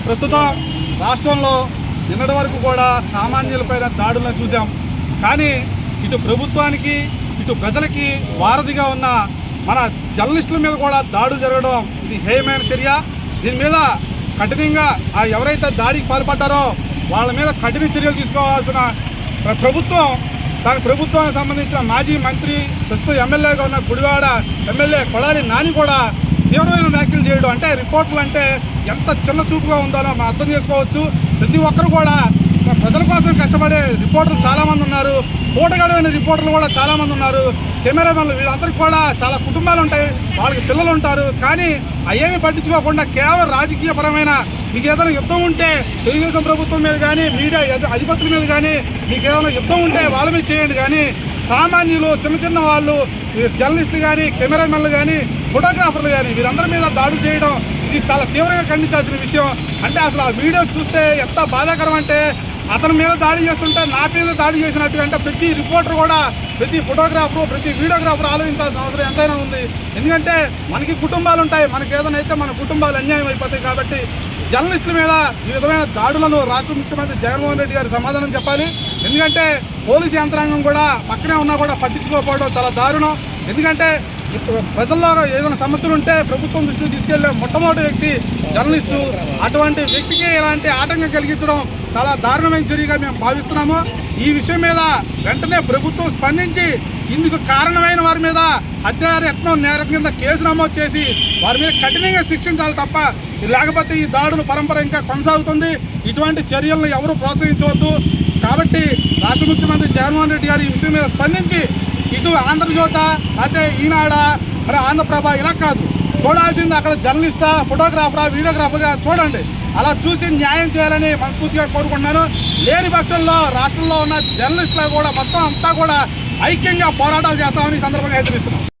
ప్రస్తుతం రాష్ట్రంలో నిన్నటి వరకు కూడా సామాన్యులపైన దాడులను చూసాం కానీ ఇటు ప్రభుత్వానికి ఇటు ప్రజలకి వారధిగా ఉన్న మన జర్నలిస్టుల మీద కూడా దాడులు జరగడం ఇది హేయమైన చర్య. దీని మీద కఠినంగా ఆ ఎవరైతే దాడికి పాల్పడ్డారో వాళ్ళ మీద కఠిన చర్యలు తీసుకోవాల్సిన ప్రభుత్వం దాని ప్రభుత్వానికి సంబంధించిన మాజీ మంత్రి ప్రస్తుతం ఎమ్మెల్యేగా ఉన్న గుడివాడ ఎమ్మెల్యే కొడాలి నాని కూడా తీవ్రమైన వ్యాఖ్యలు చేయడం అంటే రిపోర్ట్లు అంటే ఎంత చిన్న చూపుగా ఉందో మనం అర్థం చేసుకోవచ్చు. ప్రతి ఒక్కరు కూడా ప్రజల కోసం కష్టపడే రిపోర్టర్లు చాలామంది ఉన్నారు. పూటగడైన రిపోర్టర్లు కూడా చాలామంది ఉన్నారు. కెమెరామెన్లు వీళ్ళందరికీ కూడా చాలా కుటుంబాలు ఉంటాయి. వాళ్ళకి పిల్లలు ఉంటారు. కానీ అవేమి పట్టించుకోకుండా కేవలం రాజకీయపరమైన మీకు ఏదైనా యుద్ధం ఉంటే తెలుగుదేశం ప్రభుత్వం మీద కానీ మీడియా అధిపతుల మీద కానీ మీకు ఏదైనా యుద్ధం ఉంటే వాళ్ళ మీద చేయండి. కానీ సామాన్యులు చిన్న చిన్న వాళ్ళు జర్నలిస్టులు కానీ కెమెరామెన్లు కానీ ఫోటోగ్రాఫర్లు కానీ వీరందరి మీద దాడి చేయడం ఇది చాలా తీవ్రంగా ఖండించాల్సిన విషయం. అంటే అసలు ఆ వీడియో చూస్తే ఎంత బాధాకరం అంటే అతని మీద దాడి చేస్తుంటే నా మీద దాడి చేసినట్టు అంటే ప్రతి రిపోర్టర్ కూడా ప్రతి ఫోటోగ్రాఫర్ ప్రతి వీడియోగ్రాఫర్ ఆలోచించాల్సిన అవసరం ఎంతైనా ఉంది. ఎందుకంటే మనకి కుటుంబాలు ఉంటాయి. మనకి ఏదైనా అయితే మన కుటుంబాలు అన్యాయం అయిపోతాయి కాబట్టి జర్నలిస్టుల మీద ఈ విధమైన దాడులను రాష్ట్ర ముఖ్యమంత్రి జగన్మోహన్ రెడ్డి గారు సమాధానం చెప్పాలి. ఎందుకంటే పోలీసు యంత్రాంగం కూడా పక్కనే ఉన్నా కూడా పట్టించుకోకపోవడం చాలా దారుణం. ఎందుకంటే ప్రజల్లో ఏదైనా సమస్యలు ఉంటే ప్రభుత్వం దృష్టికి తీసుకెళ్ళే మొట్టమొదటి వ్యక్తి జర్నలిస్టు. అటువంటి వ్యక్తికి ఇలాంటి ఆటంకం కలిగించడం చాలా దారుణమైన చర్యగా మేము భావిస్తున్నాము. ఈ విషయం మీద వెంటనే ప్రభుత్వం స్పందించి ఇందుకు కారణమైన వారి మీద హత్యాయత్నం నేరం కింద కేసు నమోదు చేసి వారి మీద కఠినంగా శిక్షించాలి తప్ప లేకపోతే ఈ దాడుల పరంపర ఇంకా కొనసాగుతుంది. ఇటువంటి చర్యలను ఎవరు ప్రోత్సహించవద్దు. కాబట్టి రాష్ట్ర ముఖ్యమంత్రి జగన్మోహన్ రెడ్డి గారు ఈ విషయం మీద స్పందించి ఇటు ఆంధ్రజ్యోత అయితే ఈనాడ మరి ఆంధ్రప్రభ ఇలా కాదు. చూడాల్సింది అక్కడ జర్నలిస్టా ఫోటోగ్రాఫరా వీడియోగ్రాఫర్గా చూడండి. అలా చూసి న్యాయం చేయాలని మనస్ఫూర్తిగా కోరుకుంటున్నాను. లేని పక్షంలో రాష్ట్రంలో ఉన్న జర్నలిస్టులు కూడా మొత్తం అంతా కూడా ఐక్యంగా పోరాటాలు చేస్తామని సందర్భంగా హెచ్చరిస్తున్నాం.